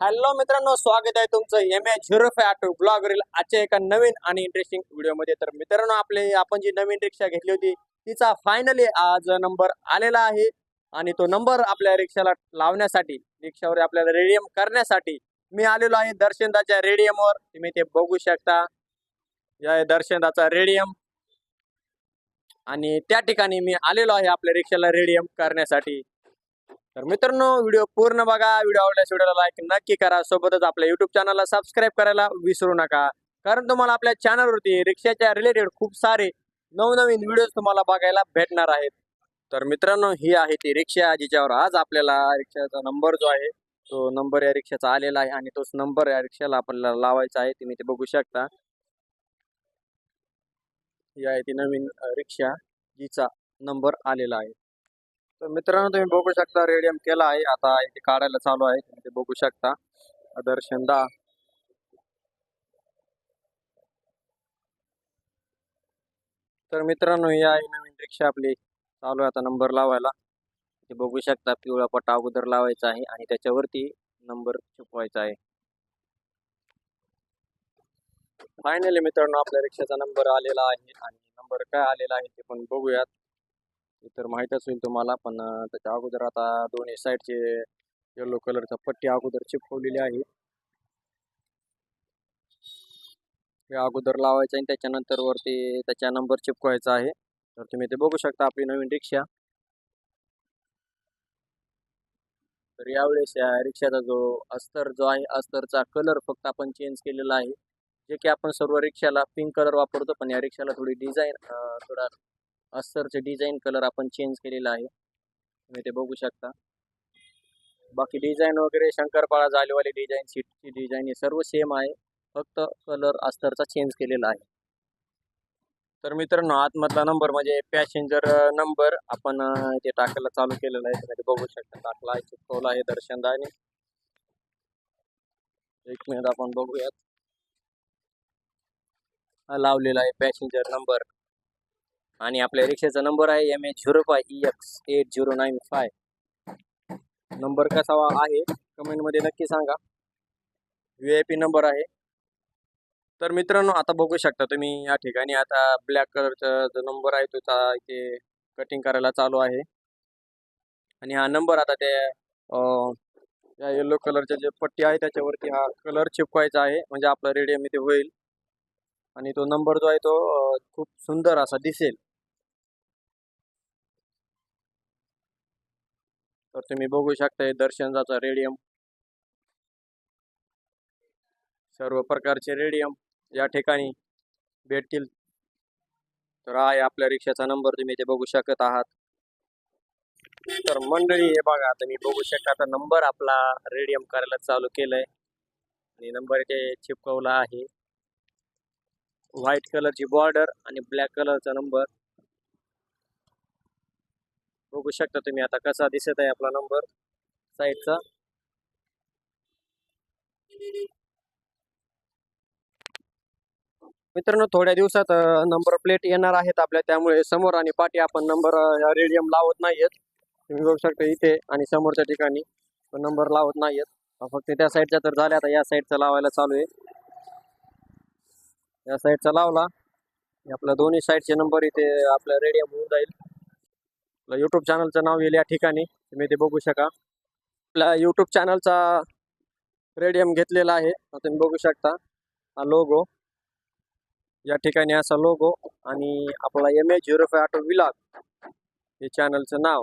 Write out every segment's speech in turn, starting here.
Hello मित्रांनो स्वागत आहे तुमचं M A zero five auto ब्लॉगवरील आजच्या एका नवीन आणि इंटरेस्टिंग व्हिडिओमध्ये तर मित्रांनो आपले आपण जी नवीन रिक्षा घेतली होती तिचा फायनली आज नंबर आलेला आहे. आणि तो नंबर आपल्या रिक्षाला लावण्यासाठी रिक्षावर आपल्याला रेडियम करण्यासाठी मी आलेलो आहे दर्शनदाच्या रेडियमवर तुम्ही ते बघू शकता. या दर्शनदाचा रेडियम आणि त्या ठिकाणी मी आलेलो आहे आपल्या रिक्षाला रेडियम करण्यासाठी. तर मित्रांनो व्हिडिओ पूर्ण बघा. व्हिडिओ आवडल्यास व्हिडिओला लाईक नक्की करा. सोबतच आपल्या युट्यूब चॅनलला सबस्क्राईब करायला विसरू नका. कारण तुम्हाला आपल्या चॅनलवरती रिक्षाच्या रिलेटेड खूप सारे नवनवीन व्हिडिओ तुम्हाला बघायला भेटणार आहेत. तर मित्रांनो ही आहे ती रिक्षा जिच्यावर आज आपल्याला रिक्षाचा नंबर जो आहे तो नंबर या रिक्षाचा आलेला आहे आणि तोच नंबर या रिक्षाला आपल्याला लावायचा आहे. तुम्ही ते बघू शकता. ही आहे ती नवीन रिक्षा जिचा नंबर आलेला आहे. तर मित्रांनो तुम्ही बघू शकता रेडियम केला आहे. आता इथे काढायला चालू आहे तुम्ही ते बघू शकता. दर्शन दा तर मित्रांनो ही आहे नवीन रिक्षा आपली. चालू आहे आता नंबर लावायला. ते बघू शकता पिवळा पट्टा अगोदर लावायचा आहे आणि त्याच्यावरती नंबर छुपवायचा आहे. फायनली मित्रांनो आपल्या रिक्षाचा नंबर आलेला आहे आणि नंबर काय आलेला आहे ते पण बघूयात. तर माहीतच होईल तुम्हाला पण त्याच्या अगोदर आता दोन्ही साईडचे येलो कलरचा पट्टी अगोदर चिपकवलेली आहे. हे अगोदर लावायचं आणि त्याच्यानंतर वरती त्याच्या नंबर चिपकवायचा आहे. तर तुम्ही ते बघू शकता आपली नवीन रिक्षा. तर यावेळेस या रिक्षाचा जो अस्तर जो आहे अस्तरचा कलर फक्त आपण चेंज केलेला आहे. जे की आपण सर्व रिक्षाला पिंक कलर वापरतो पण या रिक्षाला थोडी डिझाईन थोडा अस्तरचे डिझाईन कलर आपण चेंज केलेला आहे. तुम्ही ते बघू शकता. बाकी डिझाईन वगैरे शंकरपाळा जालेवाली डिझाईन सीटची डिझाईन हे सर्व सेम आहे. फक्त कलर अस्तरचा चेंज केलेला आहे. तर मित्रांनो आतमधला नंबर म्हणजे पॅसेंजर नंबर आपण इथे टाकायला चालू केलेला आहे. तुम्ही ते बघू शकता. टाकला आहे चिपकवला आहे दर्शनदाने एक मिनिट आपण बघूयात. हा लावलेला आहे पॅसेंजर नंबर आणि आपल्या रिक्षाचा नंबर आहे M H zero five E X eight zero nine five number cassava आहे? कमेंटमध्ये नक्की सांगा. व्ही आय पी नंबर आहे. तर मित्रांनो आता बघू शकता तुम्ही या ठिकाणी. आता ब्लॅक कलरचा जो नंबर आहे तो ते इथे कटिंग करायला चालू आहे. आणि हा नंबर आता ते या येलो कलरच्या जे पट्टी आहे त्याच्यावरती हा कलर चिपकायचा आहे. म्हणजे आपला रेडियम इथे होईल. आणि तो नंबर जो आहे तो खूप सुंदर असा दिसेल. तर तुम्ही बघू शकता हे दर्शनचा रेडियम सर्व प्रकारचे रेडियम या ठिकाणी भेटतील. तर हा आहे आपल्या रिक्षाचा नंबर तुम्ही ते बघू शकत आहात. तर मंडळी हे बघा तुम्ही मी बघू शकता नंबर आपला रेडियम करायला चालू केलाय. आणि नंबर इथे चिपकवला आहे. व्हाईट कलरची बॉर्डर आणि ब्लॅक कलरचा नंबर बघू शकता तुम्ही आता कसा दिसत आहे आपला नंबर साईडचा मित्रांनो थोड्या दिवसात नंबर प्लेट येणार आहेत आपल्या. त्यामुळे समोर आणि पाठी आपण नंबर रेडियम लावत नाहीयेत. तुम्ही बघू शकता इथे आणि समोरच्या ठिकाणी नंबर लावत नाहीयेत. फक्त त्या साईडच्या तर झाल्या. आता या साईडचा लावायला चालू आहे. या साईडचा लावला. आपल्या दोन्ही साईडचे नंबर इथे आपल्या रेडियम होऊन जाईल. आपलं यूट्यूब चॅनलचं नाव येईल या ठिकाणी. तुम्ही ते बघू शका आपल्या यूट्यूब चॅनलचा रेडियम घेतलेला आहे. तुम्ही बघू शकता. हा लोगो या ठिकाणी असा लोगो आणि आपला M A zero five auto vlog हे चॅनलचं नाव.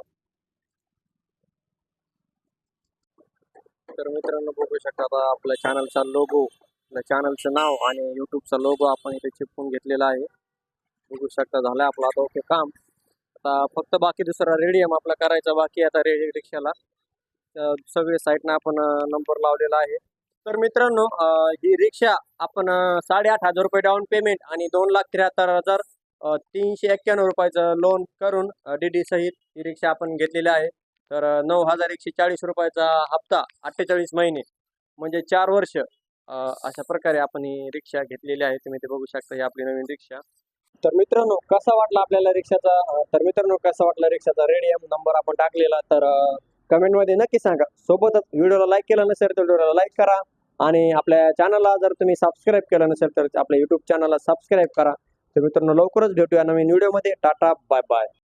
तर मित्रांनो बघू शकता आता आपल्या चॅनलचा लोगो आपल्या चॅनलचं नाव आणि यूट्यूबचा लोगो आपण इथे चिपकून घेतलेला आहे. बघू शकता झालं आपलं आता ओके काम. आता फक्त बाकी दुसरा रेडियम आपला करायचा बाकी आता रेडी रिक्षाला. सगळे साईडनं आपण नंबर लावलेला आहे. तर मित्रांनो ही रिक्षा आपण साडेआठ हजार रुपये डाऊन पेमेंट आणि दोन लाख त्र्याहत्तर हजार तीनशे एक्क्याण्णव रुपयाचं लोन करून डी डी सहित ही रिक्षा आपण घेतलेली आहे. तर नऊ हजार एकशे चाळीस रुपयाचा हप्ता अठ्ठेचाळीस महिने म्हणजे चार वर्ष अशा प्रकारे आपण ही रिक्षा घेतलेली आहे. तुम्ही ते बघू शकता ही आपली नवीन रिक्षा. तर मित्रांनो कसा वाटला आपल्याला रिक्षाचा तर मित्रांनो कसा वाटला रिक्षाचा रेडियम नंबर आपण टाकलेला? तर कमेंटमध्ये नक्की सांगा. सोबतच व्हिडिओला लाईक केला नसेल तर व्हिडिओला लाईक करा आणि आपल्या चॅनलला जर तुम्ही सबस्क्राईब केलं नसेल तर आपल्या युट्यूब चॅनलला सबस्क्राईब करा. तर मित्रांनो लवकरच भेटूया नवीन व्हिडिओमध्ये टाटा बाय बाय